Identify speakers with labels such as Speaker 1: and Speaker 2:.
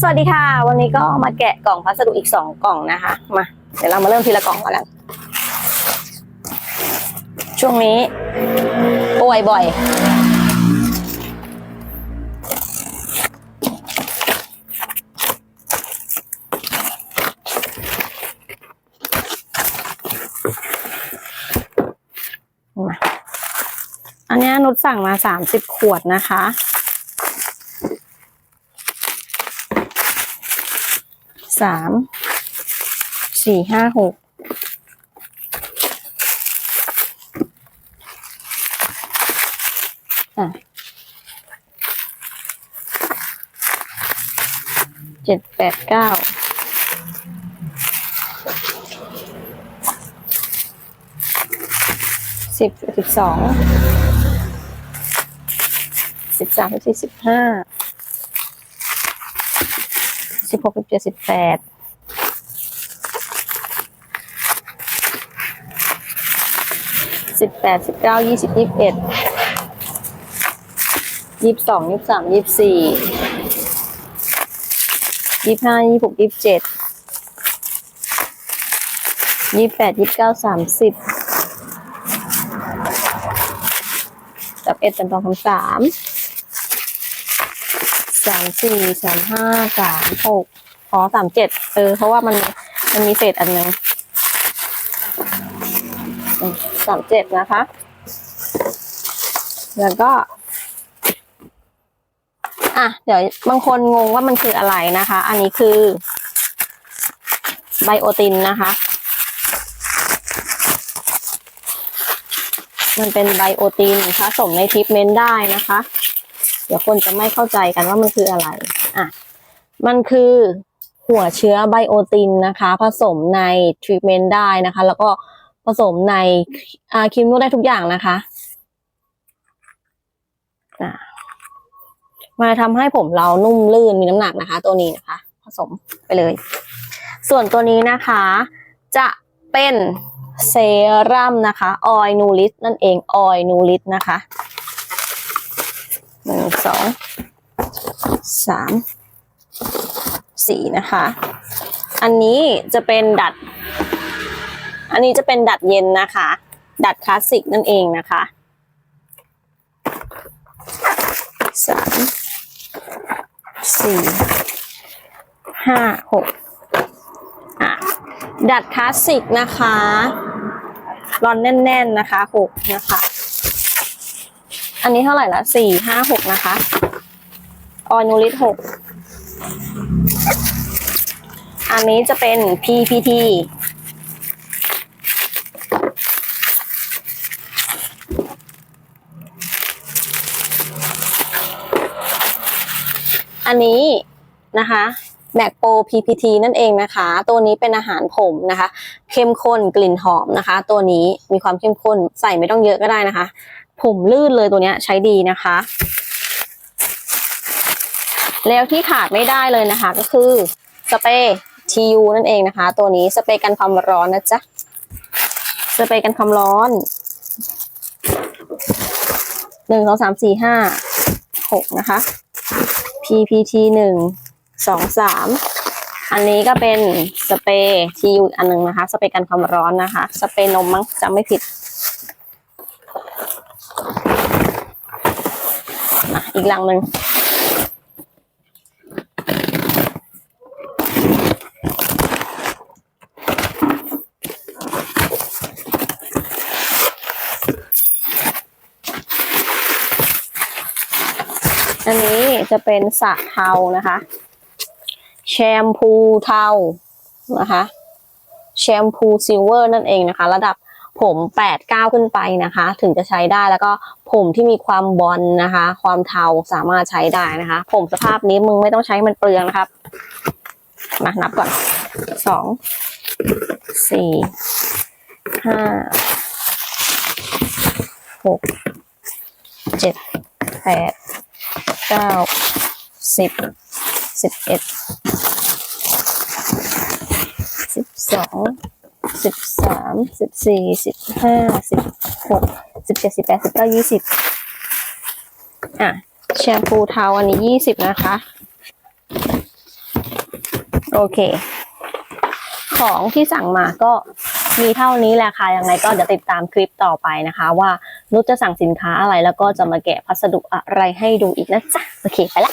Speaker 1: สวัสดีค่ะ วันนี้ก็มาแกะกล่องพัสดุอีกสองกล่องนะคะ มา เดี๋ยวเรามาเริ่มทีละกล่องก่อนแล้วช่วงนี้ป่วยบ่อย อันนี้นุชสั่งมาสามสิบขวดนะคะ สามสี่ห้าหกอะเจ็ดแปดเก้าสิบสิบสองสิบสามสิบสี่สิบห้า สิบหกสิบเจ็ดสิบแปดสิบแปดสิบเก้ายี่สิบยี่สิบเอ็ดยี่สิบสองยี่สิบสามยี่สิบสี่ยี่สิบห้ายี่สิบหกยี่สิบเจ็ดยี่สิบแปดยี่สิบเก้าสามสิบจับเอ็ดเป็นตองคำสาม สามสี่สามห้าสามหกอ๋อสามเจ็ดเออ เพราะว่ามันมันมีเศษอันหนึงสามเจ็ดนะคะ แล้วก็อะเดี๋ยวบางคนงงว่ามันคืออะไรนะคะ อันนี้คือไบโอตินนะคะ มันเป็นไบโอตินผสมในทรีทเมนได้นะคะ เดี๋ยวคนจะไม่เข้าใจกันว่ามันคืออะไร อะ มันคือหัวเชื้อไบโอตินนะคะ ผสมในทรีทเมนต์ได้นะคะ แล้วก็ผสมในอาครีมนวดได้ทุกอย่างนะคะอะมาทำให้ผมเรานุ่มลื่นมีน้ำหนักนะคะ ตัวนี้นะคะ ผสมไปเลย ส่วนตัวนี้นะคะ จะเป็นเซรั่มนะคะ ออยนูริสนั่นเอง ออยนูริสนะคะ หนึ่งสองสามสี่นะคะ อันนี้จะเป็นดัด อันนี้จะเป็นดัดเย็นนะคะ ดัดคลาสสิกนั่นเองนะคะสามสี่ห้าหกอะดัดคลาสสิกนะคะรอนแน่น ๆ นะคะหกนะคะ อันนี้เท่าไหร่ละสี่ห้าหกนะคะออนูริสหกอันนี้จะเป็น PPT อันนี้นะคะแบกโป PPT นั่นเองนะคะ ตัวนี้เป็นอาหารผมนะคะ เข้มข้นกลิ่นหอมนะคะ ตัวนี้มีความเข้มข้นใส่ไม่ต้องเยอะก็ได้นะคะ ผมลื่นเลยตัวเนี้ยใช้ดีนะคะ แล้วที่ขาดไม่ได้เลยนะคะ ก็คือสเปรย์ TU นั่นเองนะคะ ตัวนี้สเปรย์กันความร้อนนะจ๊ะสเปรย์กันความร้อนหนึ่งสองสามสี่ห้าหกนะคะ PPT หนึ่งสองสามอันนี้ก็เป็นสเปรย์ TU อีกอันหนึ่งนะคะ สเปรย์กันความร้อนนะคะ สเปรย์นมมั้งจำไม่ผิด อีกลังหนึ่งอันนี้จะเป็นสระเทานะคะ แชมพูเทานะคะ แชมพูซิลเวอร์นั่นเองนะคะ ระดับ ผมแปดเก้าขึ้นไปนะคะ ถึงจะใช้ได้แล้วก็ผมที่มีความบอลนะคะ ความเทาสามารถใช้ได้นะคะ ผมสภาพนี้มึงไม่ต้องใช้มันเปลืองนะครับมานับก่อนสองสี่ห้าหกเจ็ดแปดเก้าสิบสิบเอ็ดสิบสอง สิบสามสิบสี่สิบห้าสิบหกสิบเจ็ดสิบแปดสิบเก้ายี่สิบอะแชมพูเทาอันนี้ยี่สิบนะคะ โอเค ของที่สั่งมาก็มีเท่านี้แหละค่ะยังไงก็เดี๋ยวติดตามคลิปต่อไปนะคะ ว่านุชจะสั่งสินค้าอะไรแล้วก็จะมาแกะพัสดุอะไรให้ดูอีกนะจ๊ะ โอเค ไปละ